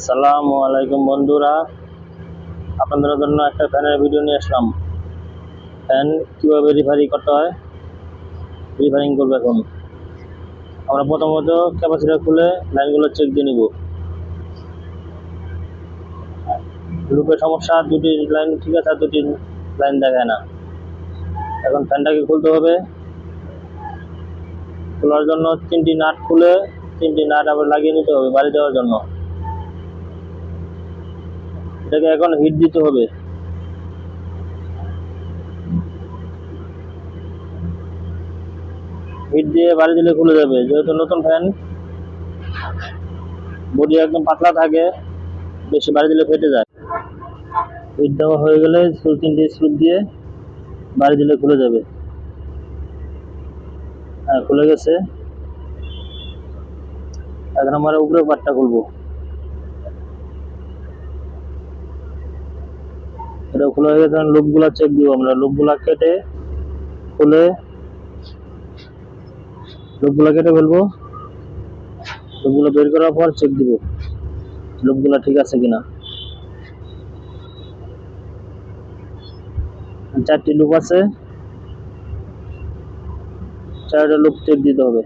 আসসালামু আলাইকুম বন্ধুরা। আপনাদের জন্য একটা ফ্যানের ভিডিও নিয়ে আসলাম। ফ্যান কীভাবে রিফারিং করতে হয়? রিফারিং করব এখন। আমরা প্রথমত ক্যাপাসিটার খুলে লাইনগুলো চেক দিয়ে নিব। লুপের সমস্যা, দুটি লাইন ঠিক আছে, আর দুটি লাইন দেখায় না। এখন ফ্যানটাকে খুলতে হবে। খোলার জন্য তিনটি নাট খুলে তিনটি নাট আবার লাগিয়ে নিতে হবে বাড়ি দেওয়ার জন্য। এটাকে এখন হিট দিতে হবে। হিট দিয়ে বাড়ি দিলে খুলে যাবে, যেহেতু নতুন ফ্যান বডি একদম পাতলা থাকে, বেশি বাড়ি দিলে ফেটে যায়। হিট দেওয়া হয়ে গেলে স্ক্রু তিনটে স্ক্রু দিয়ে বাড়ি দিলে খুলে যাবে। হ্যাঁ খুলে গেছে। এখন আমরা উপরে পাটটা খুলবো। এটা খোলা হয়ে গেছে লুপগুলা চেক দিব আমরা। লুপগুলা কেটে খুলে লুপগুলা কেটে ফেলব। লুপগুলো বের করার পর চেক দিব লুপগুলা ঠিক আছে কিনা। চারটি লুপ আছে। চারটা লুপ চেক দিতে হবে।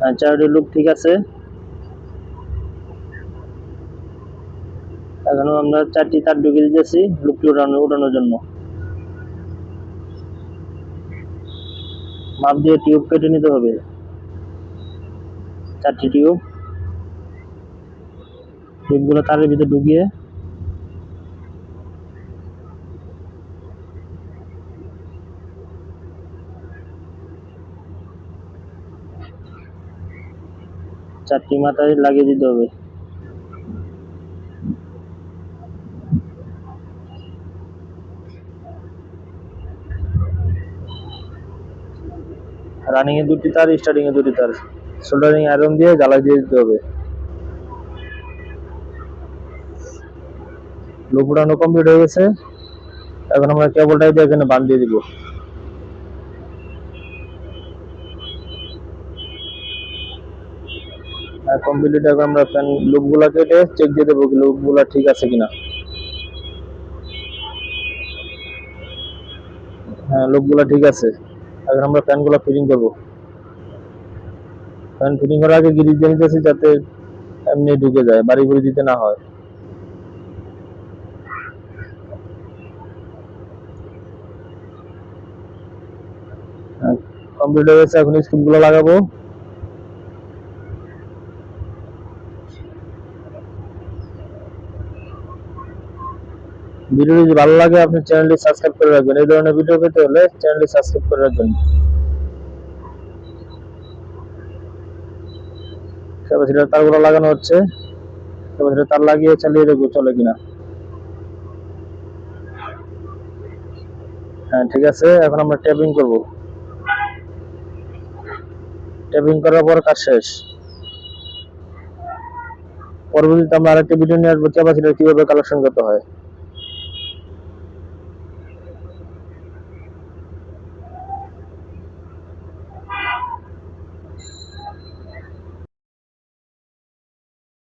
হ্যাঁ, চারটি লুপ ঠিক আছে। এখনও আমরা চারটি তার ঢুকিয়ে দিতেছি লুপটি উঠানো উঠানোর জন্য। মাপ দিয়ে টিউব কেটে নিতে হবে। চারটি টিউব। টিউবগুলো তারের ভিতরে ঢুকিয়ে চারটি মাথায় লাগিয়ে দিতে হবে। রানিং এ দুটি তার স্টার্টিং এ দুটি তার। সোল্ডারিং আয়রন দিয়ে জ্বালাই দিয়ে দিতে হবে। লুপ উঠানো কমপ্লিট হয়ে গেছে। এখন আমরা কেবলটাই দিয়ে এখানে বান দিব। কমপ্লিট এখন আমরা ফ্যান লুপগুলা কেটে চেক দিয়ে দেবো লুপগুলা ঠিক আছে কিনা। হ্যাঁ লুপগুলা ঠিক আছে। এখন আমরা ফ্যানগুলো ফিটিং করব। ফ্যান ফিটিং করার আগে গিরিজ দিয়ে নিতেছি যাতে এমনি ঢুকে যায় বাড়ি বুড়ি দিতে না হয়। কমপ্লিট হয়ে গেছে এখন স্কুলগুলো লাগাবো। ভিডিও যদি ভালো লাগে, আপনি চ্যানেলটি সাবস্ক্রাইব করে রাখবেন। এই ধরনের ভিডিও পেতে হলে চ্যানেলটি সাবস্ক্রাইব করে রাখবেন। ক্যাপাসিটার তারগুলো লাগানো হচ্ছে। ক্যাপাসিটার তার লাগিয়ে চালিয়ে দেখব চলে কিনা। হ্যাঁ ঠিক আছে। এখন আমরা ট্যাপিং করব। ট্যাপিং করার পর কাজ শেষ। পরবর্তীতে আমরা আরেকটি ভিডিও নিয়ে আসব। ক্যাপাসিটার কীভাবে কালেকশন করতে হয়।